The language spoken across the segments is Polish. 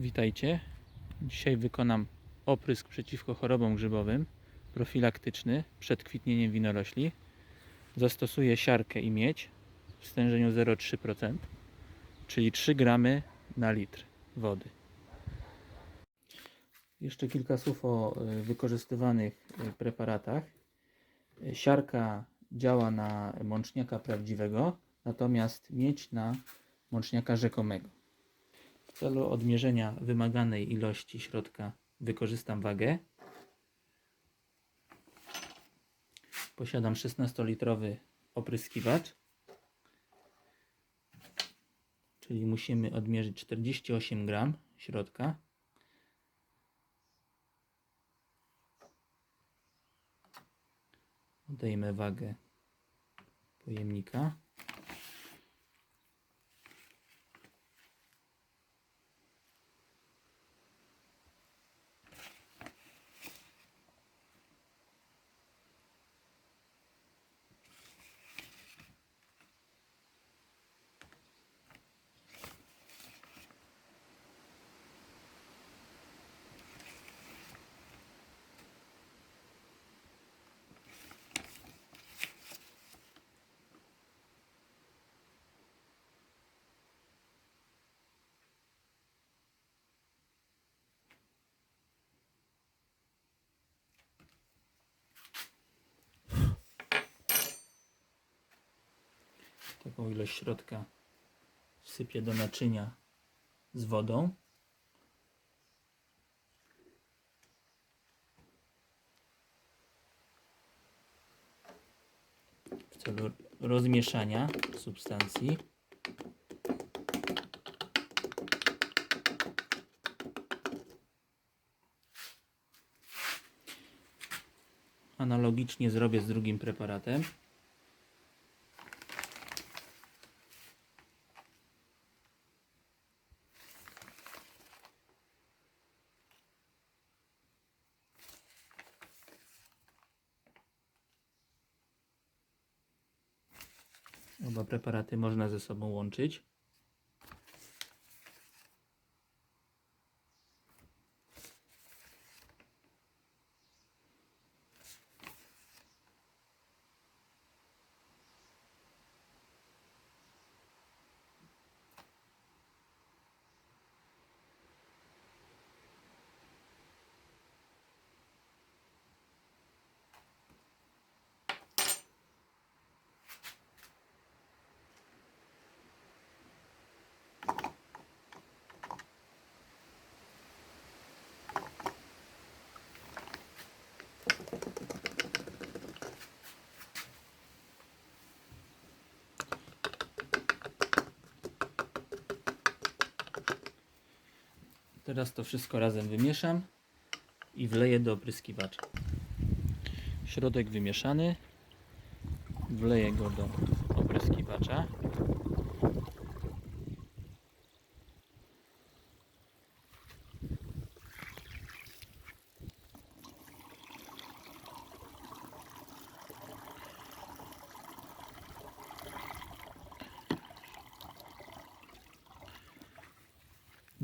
Witajcie. Dzisiaj wykonam oprysk przeciwko chorobom grzybowym profilaktyczny przed kwitnieniem winorośli. Zastosuję siarkę i miedź w stężeniu 0,3%, czyli 3 gramy na litr wody. Jeszcze kilka słów o y, wykorzystywanych y, preparatach. Siarka działa na mączniaka prawdziwego, natomiast miedź na mączniaka rzekomego. W celu odmierzenia wymaganej ilości środka wykorzystam wagę. Posiadam 16-litrowy opryskiwacz, czyli musimy odmierzyć 48 gram środka. Odejmę wagę pojemnika. Taką ilość środka wsypię do naczynia z wodą. W celu rozmieszania substancji. Analogicznie zrobię z drugim preparatem. Oba preparaty można ze sobą łączyć. Teraz to wszystko razem wymieszam i wleję do opryskiwacza. Środek wymieszany. Wleję go do opryskiwacza.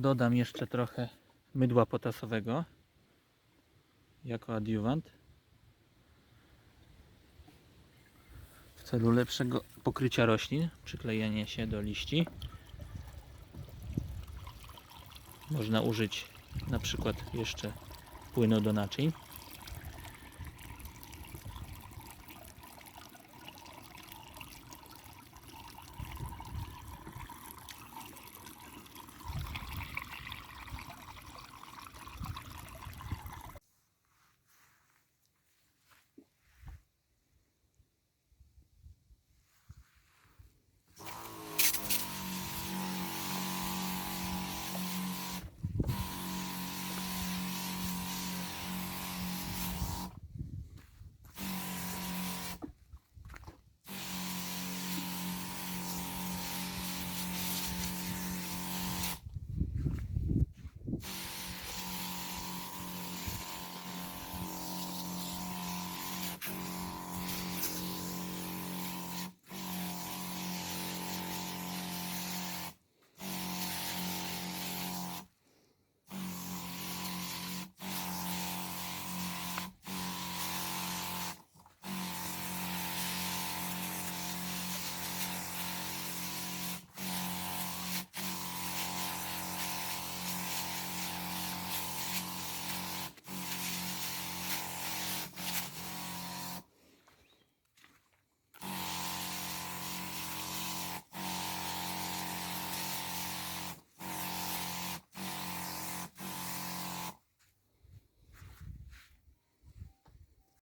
Dodam jeszcze trochę mydła potasowego jako adiuwant w celu lepszego pokrycia roślin, przyklejenia się do liści. Można użyć na przykład jeszcze płynu do naczyń.